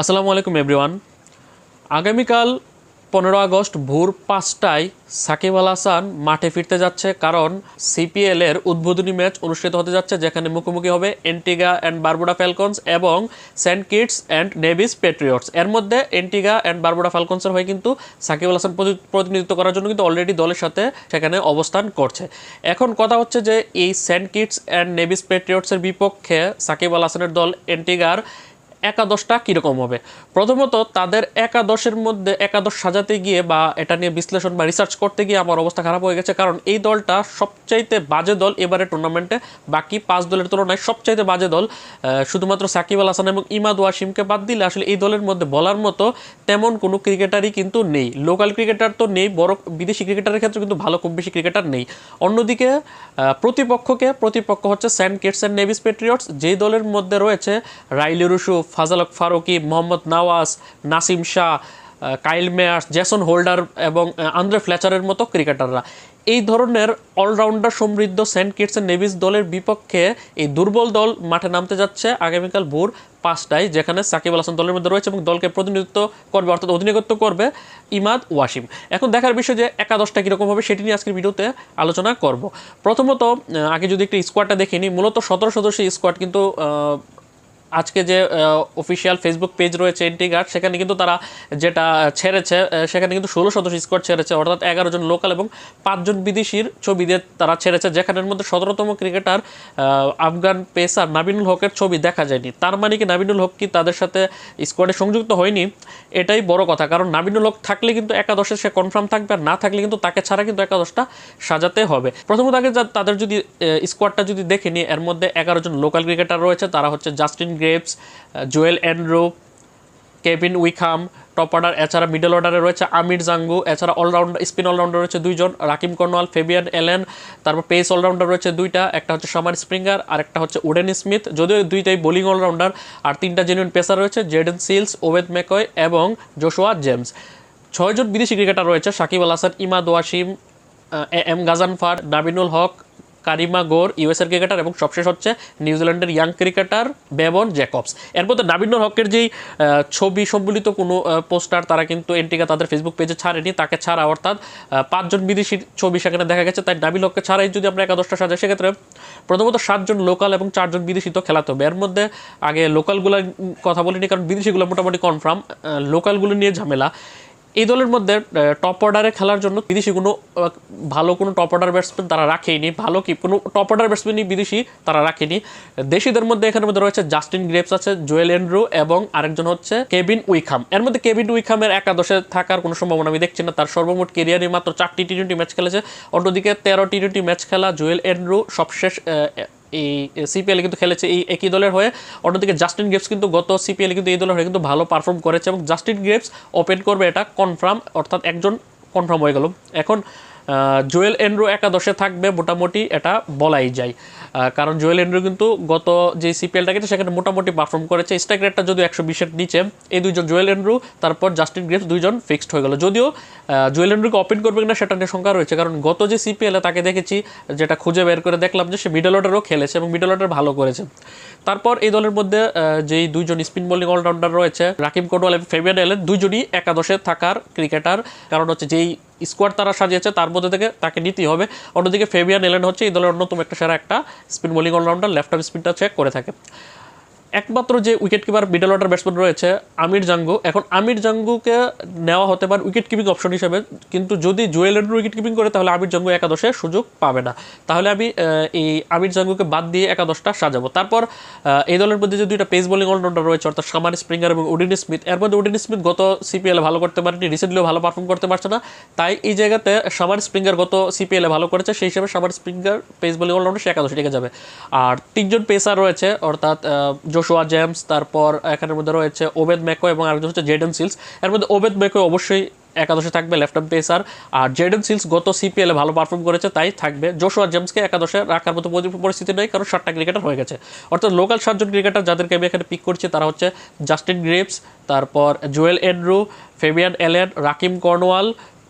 আসসালামু আলাইকুম এভরিওয়ান আগামীকাল পনেরো আগস্ট ভোর পাঁচটায় সাকিব আল হাসান মাঠে ফিরতে যাচ্ছে কারণ সিপিএল এর উদ্বোধনী ম্যাচ অনুষ্ঠিত হতে যাচ্ছে, যেখানে মুখোমুখি হবে এন্টিগা অ্যান্ড বারবুডা ফ্যালকনস এবং Saint Kitts and Nevis Patriots এর মধ্যে এন্টিগা অ্যান্ড বারবুডা ফ্যালকনসের হয়ে কিন্তু সাকিব আল হাসান প্রতি- প্রতিনিধিত্ব করার জন্য কিন্তু অলরেডি দলের সাথে সেখানে অবস্থান করছে। এখন কথা হচ্ছে যে এই সেন্ট কিটস অ্যান্ড নেভিস পেট্রিয়টসের বিপক্ষে সাকিব আল হাসানের দল এন্টিগার একাদশটা কীরকম হবে? প্রথমত, তাদের একাদশের মধ্যে একাদশ সাজাতে গিয়ে বা এটা নিয়ে বিশ্লেষণ বা রিসার্চ করতে গিয়ে আমার অবস্থা খারাপ হয়ে গেছে। কারণ এই দলটা সবচাইতে বাজে দল এবারে টুর্নামেন্টে বাকি পাঁচ দলের তুলনায় সবচাইতে বাজে দল শুধুমাত্র সাকিব আল হাসান এবং ইমাদ ওয়াসিমকে বাদ দিলে আসলে এই দলের মধ্যে বলার মতো তেমন কোনো ক্রিকেটারই কিন্তু নেই। লোকাল ক্রিকেটার তো নেই, বড় বিদেশি ক্রিকেটারের ক্ষেত্রে কিন্তু ভালো খুব বেশি ক্রিকেটার নেই। অন্যদিকে প্রতিপক্ষকে, প্রতিপক্ষ হচ্ছে Saint Kitts and Nevis Patriots, যেই দলের মধ্যে রয়েছে Rilee Rossouw Fazalhaq Farooqi, Mohammad Nawaz, Naseem Shah Kyle Mayers Jason Holder এবং আন্দ্রে ফ্লেচারের মতো ক্রিকেটাররা। এই ধরনের অলরাউন্ডার সমৃদ্ধ সেন্ট কিটস অ্যান্ড নেভিস দলের বিপক্ষে এই দুর্বল দল মাঠে নামতে যাচ্ছে আগামীকাল ভোর পাঁচটায়, যেখানে সাকিব আল হাসান দলের মধ্যে রয়েছে এবং দলকে প্রতিনিধিত্ব করবে, অর্থাৎ অধিনায়কত্ব করবে ইমাদ ওয়াসিম। এখন দেখার বিষয় যে একাদশটা কীরকম হবে সেটি নিয়ে আজকের ভিডিওতে আলোচনা করব। প্রথমত আগে যদি একটু স্কোয়াডটা দেখিনি মূলত সতেরো সদস্যের স্কোয়াড কিন্তু আজকে যে অফিসিয়াল ফেসবুক পেজ রয়েছে এন্টিগার্ড সেখানে কিন্তু তারা যেটা ছেড়েছে সেখানে কিন্তু ষোলো সদস্য স্কোয়াড ছেড়েছে, অর্থাৎ এগারো জন লোকাল এবং পাঁচজন বিদেশির ছবি দিয়ে তারা ছেড়েছে, যেখানের মধ্যে সতেরোতম ক্রিকেটার আফগান পেসার নাবিনুল হকের ছবি দেখা যায়নি। তার মানে কি নাবিনুল হক কি তাদের সাথে স্কোয়াডে সংযুক্ত হয়নি? এটাই বড় কথা, কারণ নাবিনুল হক থাকলে কিন্তু একাদশে সে কনফার্ম থাকবে, আর না থাকলে কিন্তু তাকে ছাড়া কিন্তু একাদশটা সাজাতে হবে। প্রথমত আগে তাদের যদি স্কোয়াডটা যদি দেখে নিই, এর মধ্যে এগারো জন লোকাল ক্রিকেটার রয়েছে, তারা হচ্ছে Justin Greaves Joel Andrew Kevin Wickham top order এছাড়া মিডল অর্ডারে রয়েছে আমির জাঙ্গু, এছাড়া অলরাউন্ডার স্পিন অলরাউন্ডার রয়েছে দুইজন, রাকিম কর্নওয়াল ফেবিয়ান এলেন তারপর পেস অলরাউন্ডার রয়েছে দুইটা, একটা হচ্ছে সামার স্প্রিঙ্গার আর একটা হচ্ছে উডেন স্মিথ যদিও দুইটাই বোলিং অলরাউন্ডার আর তিনটা জেনুইন পেসার রয়েছে জেডেন সিলস ওয়েদ ম্যাকয় এবং জোশোয়া জেমস ছয়জন বিদেশি ক্রিকেটার রয়েছে, Shakib Al Hasan, Imad Wasim M Ghazanfar, Naveenul Haq Karima Gore ইউএসএর cricketer এবং সবশেষ হচ্ছে নিউজিল্যান্ডের ইয়াং ক্রিকেটার বেবন জ্যাকবস। এর মধ্যে নাবিনুল হকের যেই ছবি সম্বলিত কোনো পোস্টার, তারা কিন্তু এন্টিকা তাদের ফেসবুক পেজে ছাড়েনি, তাকে ছাড়া অর্থাৎ পাঁচজন বিদেশির ছবি সেখানে দেখা গেছে, তাই নাবিল হককে ছাড়াই যদি আমরা একাদশটা সাজাই, সেক্ষেত্রে প্রথমত সাতজন লোকাল এবং চারজন বিদেশি তো খেলাতে হবে। এর মধ্যে আগে লোকালগুলোর কথা বলিনি, কারণ বিদেশিগুলো মোটামুটি কনফার্ম লোকালগুলো নিয়ে ঝামেলা। এই দলের মধ্যে টপ অর্ডারে খেলার জন্য বিদেশি কোনো ভালো কোনো টপ অর্ডার ব্যাটসম্যান তারা রাখেনি ভালো কি কোনো টপ অর্ডার ব্যাটসম্যানই বিদেশি তারা রাখেনি দেশিদের মধ্যে এখানের মধ্যে রয়েছে জাস্টিন গ্রেপস আছে জোয়েল এন্ড্রু এবং আরেকজন হচ্ছে কেবিন উইখাম এর মধ্যে কেবিন উইখামের একাদশে থাকার কোনো সম্ভাবনা আমি দেখছি না, তার সর্বমোট কেরিয়ারে মাত্র চারটি টি টোয়েন্টি ম্যাচ খেলেছে। অন্যদিকে তেরো টি টোয়েন্টি ম্যাচ খেলা জোয়েল এন্ড্রু সবশেষ এই সিপিএলে কিন্তু খেলেছে এই একই দলের হয়ে। অন্যদিকে জাস্টিন গ্রেপস কিন্তু গত সিপিএলে কিন্তু এই দলের হয়ে কিন্তু ভালো পারফর্ম করেছে এবং জাস্টিন গ্রেপস ওপেন করবে এটা কনফার্ম অর্থাৎ একজন কনফার্ম হয়ে গেল। এখন জুয়েল এন্ড্রো একাদশে থাকবে মোটামুটি, এটা বলাই যায়। কারণ জুয়েল এন্ড্রু কিন্তু গত যে সিপিএলটা গেছে সেখানে মোটামুটি পারফর্ম করেছে। স্ট্রাইক রেটটা যদিও একশো বিশের নিচে, এই দুইজন জুয়েল এন্ড্রু, তারপর জাস্টিন গ্রেপস দুইজন ফিক্সড হয়ে গেল। যদিও জুয়েল এন্ড্রুকে ওপেন করবে কিনা সেটা নিয়ে শঙ্কা রয়েছে, কারণ গত যে সিপিএলে তাকে দেখেছি, যেটা খুঁজে বের করে দেখলাম যে সে মিডল অর্ডারও খেলেছে এবং মিডল অর্ডার ভালো করেছে। তারপর এই দলের মধ্যে যেই দুইজন স্পিন বোলিং অলরাউন্ডার রয়েছে রাকিম কোটওয়াল এবং ফেবিয়ান এলেন, দুইজনই একাদশে থাকার ক্রিকেটার কারণ হচ্ছে যেই স্কোয়াড তারা সাজিয়েছে, তার মধ্যে থেকে তাকে নিতেই হবে। অন্যদিকে ফেবিয়ান এলেন হচ্ছে এই দলের অন্যতম একটা সেরা একটা spin bowling allrounder left arm স্পিনটা check করে থাকে। একমাত্র যে wicket keeper middle order batsman রয়েছে, আমির জাঙ্গু। এখন আমির জাঙ্গুকে নেওয়া হতে পারে উইকেট কিপিং অপশন হিসেবে, কিন্তু যদি জুয়েল এন্ড্রু উইকেট কিপিং করে, তাহলে আমির জাঙ্গু একাদশে সুযোগ পাবে না। তাহলে আমি এই আমির জাঙ্গুকে বাদ দিয়ে একাদশটা সাজাবো। তারপর এই দলের মধ্যে যে দুইটা পেস বোলিং অলরাউন্ডার রয়েছে, অর্থাৎ সামার স্প্রিঙ্গার এবং উডিন স্মিথ, এর মধ্যে উডিন স্মিথ গত সিপিএলে ভালো করতে পারেনি রিসেন্টলিও ভালো পারফর্ম করতে পারছে না। তাই এই জায়গাতে সামার স্প্রিঙ্গার গত সিপিএলে ভালো করেছে, সেই হিসেবে Shamar Springer pace bowling allrounder সে একাদশে টিকে যাবে। আর তিনজন পেসার রয়েছে, অর্থাৎ জোশোয়া জেমস, তারপর এখানের মধ্যে রয়েছে ওবেদ ম্যাকো এবং আরেকজন হচ্ছে জেডেন সিলস। এর মধ্যে ওবেদ ম্যাকো অবশ্যই একাদশে থাকবে লেফট আর্ম পেসার আর জেডেন সিলস গত সিপিএলে ভালো পারফর্ম করেছে, তাই থাকবে। জোশোয়া জেমসকে একাদশে রাখার মতো পরিস্থিতি নেই, কারণ সাতটা ক্রিকেটার হয়ে গেছে। অর্থাৎ লোকাল সাতজন ক্রিকেটার যাদেরকে আমি এখানে পিক করছি, তারা হচ্ছে জাস্টিন গ্রিপস তারপর Jewel Andrew Fabian Allen Rahkeem Cornwall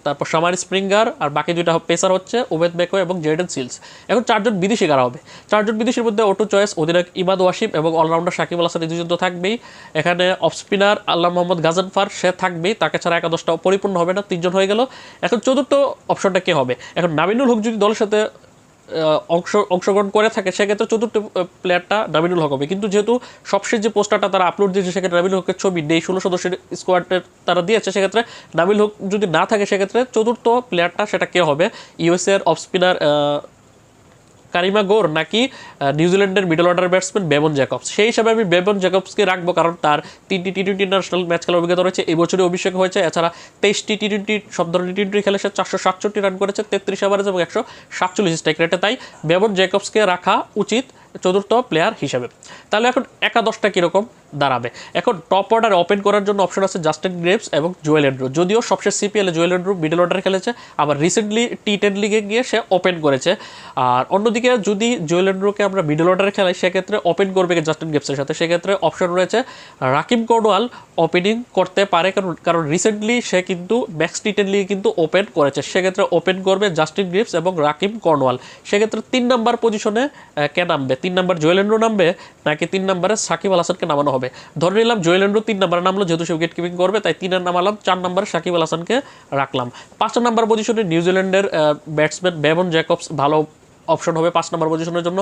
তারপর সামার স্প্রিঙ্গার, আর বাকি দুইটা পেসার হচ্ছে ওবেদ বেকো এবং জেডেন সিলস। এখন চারজন বিদেশি কারা হবে? চারজন বিদেশির মধ্যে অটো চয়েস অধিনায়ক ইমাদ ওয়াসিম এবং অলরাউন্ডার সাকিব আল হাসান দুজন তো থাকবেই। এখানে অফ স্পিনার আল্লাহ মোহাম্মদ গাজানফার, সে থাকবেই। তাকে ছাড়া একাদশটা পরিপূর্ণ হবে না, তিনজন হয়ে গেল। এখন চতুর্থ অপশনটা কে হবে? এখন নাবিনুল হক যদি দলের সাথে অংশ অংশগ্রহণ করে থাকে, সেক্ষেত্রে চতুর্থ প্লেয়ারটা নাবিনুল হক হবে। কিন্তু যেহেতু সবশেষ যে পোস্টারটা তারা আপলোড দিয়েছে, সেক্ষেত্রে নাবিনুল হকের ছবি নেই, ষোলো সদস্যের স্কোয়াডের তারা দিয়েছে, সেক্ষেত্রে নাবিল হক যদি না থাকে, সেক্ষেত্রে চতুর্থ প্লেয়ারটা সেটা কে হবে? ইউএসএর অফ স্পিনার কারিমা গোর নাকি নিউজিল্যান্ডের middle order batsman Bevon Jacobs সেই হিসাবে আমি বেবন জ্যাকবসকে রাখব কারণ তার তিনটি টি টোয়েন্টি ইন্টারন্যাশনাল ম্যাচ খেলার অভিজ্ঞতা রয়েছে। এবছরে অভিষেক হয়েছে। এছাড়া তেইশটি টি টোয়েন্টি সব ধরনের টি টোয়েন্টি খেলে সে চারশো সাতষট্টি রান করেছে, তেত্রিশ ওভারেজ এবং একশো সাতচল্লিশ স্ট্রাইক রেটে তাই বেবন জ্যাকবসকে রাখা উচিত। চতুর্থ প্লেয়ার হিসেবে। তাহলে এখন একাদশটা কীরকম দাঁড়াবে? এখন টপ অর্ডার ওপেন করার জন্য অপশন আছে জাস্টিন গ্রেভস এবং জুয়েল এন্ড্রু যদিও সবশেষ সিপিএলে জুয়েল এন্ড্রু মিডল অর্ডার খেলেছে, আবার রিসেন্টলি টি টেন লিগে গিয়ে সে ওপেন করেছে। আর অন্যদিকে যদি জুয়েল এন্ড্রুকে আমরা মিডল অর্ডারে খেলাই, সেক্ষেত্রে ওপেন করবে জাস্টিন গ্রেভসের সাথে। সেক্ষেত্রে অপশন রয়েছে রাকিম কর্নওয়াল ওপেনিং করতে পারে, কারণ কারণ রিসেন্টলি সে কিন্তু ম্যাক্স টি টেন লিগে কিন্তু ওপেন করেছে। সেক্ষেত্রে ওপেন করবে জাস্টিন গ্রিপস এবং রাকিম কর্নওয়াল সেক্ষেত্রে তিন নাম্বার পজিশনে কে নামবে? তিন নাম্বার জুয়েলেন্ড্রো নামবে, নাকি তিন নাম্বারে সাকিব আল হাসানকে নামানো হবে? ধরে নিলাম জুয়েলেন্ড্রো তিন নাম্বারে নামলো, যেহেতু সে উইকেট কিপিং করবে, তাই তিনের নামালাম, চার নাম্বারে সাকিব আল হাসানকে রাখলাম। পাঁচ নাম্বার পজিশনে নিউজিল্যান্ডের ব্যাটসম্যান বেবন জ্যাকবস ভালো অপশন হবে পাঁচ নম্বর পজিশনের জন্য।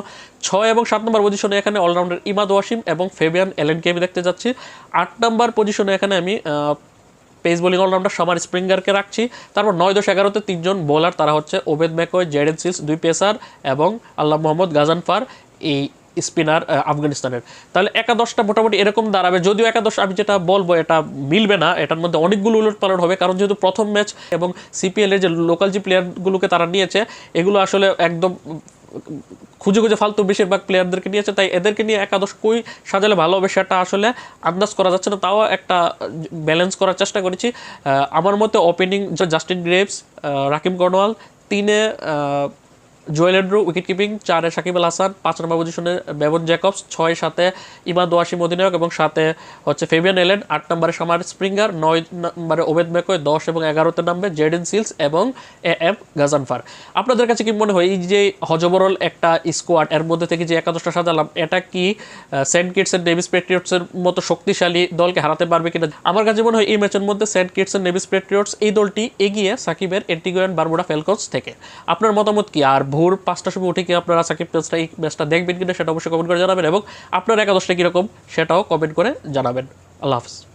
ছয় এবং সাত নম্বর পজিশনে এখানে অলরাউন্ডার ইমাদ ওয়াসিম এবং ফেবিয়ান এলেনকে আমি দেখতে যাচ্ছি। আট নম্বর পজিশনে এখানে আমি পেস বোলিং অলরাউন্ডার সামার স্প্রিঙ্গারকে রাখছি। তারপর নয় দশ এগারোতে তিনজন বোলার তারা হচ্ছে ওবেদ ম্যাকয় জেডেন সিলস, দুই পেসার এবং আল্লাহ মোহাম্মদ গাজানফার। এই স্পিনার আফগানিস্তানের। তাহলে একাদশটা মোটামুটি এরকম দাঁড়াবে। যদিও একাদশ আমি যেটা বলব, এটা মিলবে না। এটার মধ্যে অনেকগুলো উলট পালট হবে। কারণ যেহেতু প্রথম ম্যাচ এবং সিপিএল এর যে লোকাল যে প্লেয়ারগুলোকে তারা নিয়েছে, এগুলো আসলে একদম খুঁজে খুঁজে ফালতু বেশিরভাগ প্লেয়ারদেরকে নিয়েছে। তাই এদেরকে নিয়ে একাদশ কই সাজালে ভালো হবে সেটা আসলে আন্দাজ করা যাচ্ছে না। তাও একটা ব্যালেন্স করার চেষ্টা করেছি। আমার মতে opening Justin Greaves Rahkeem Cornwall তিনে জোয়েল এন্ড্রু, উইকেট কিপিং, চারে সাকিব আল হাসান, পাঁচ নম্বর পজিশনে বেবন জ্যাকবস ছয় সাথে ইমাদ ওয়াসিম অধিনায়ক এবং সাথে হচ্ছে ফেবিয়ান এলেন, আট নম্বরে সামার স্প্রিঙ্গার, নয় নম্বরে ওবেদ মেকয় দশ এবং এগারোতে নামবে জেডেন সিলস এবং এ এম গাজানফার। আপনাদের কাছে কি মনে হয়, এই যে হজবরল একটা স্কোয়াড, এর মধ্যে থেকে যে একাদশটা সাজালাম, এটা কি সেন্ট কিটস এন্ড নেভিস পেট্রিয়টসের মতো শক্তিশালী দলকে হারাতে পারবে কিনা? আমার কাছে মনে হয়, এই ম্যাচের মধ্যে Saint Kitts and Nevis Patriots এই দলটি এগিয়ে সাকিবের এন্টিগোয়ান বারমুডা ফেলকনস থেকে। আপনার মতামত কি? আর ভোর পাঁচটার সময় উঠে কি আপনারা সাকিব ম্যাচটা এই ম্যাচটা দেখবেন কিনা সেটা অবশ্যই কমেন্ট করে জানাবেন এবং আপনার একাদশটা কীরকম সেটাও কমেন্ট করে জানাবেন। আল্লাহ হাফিজ।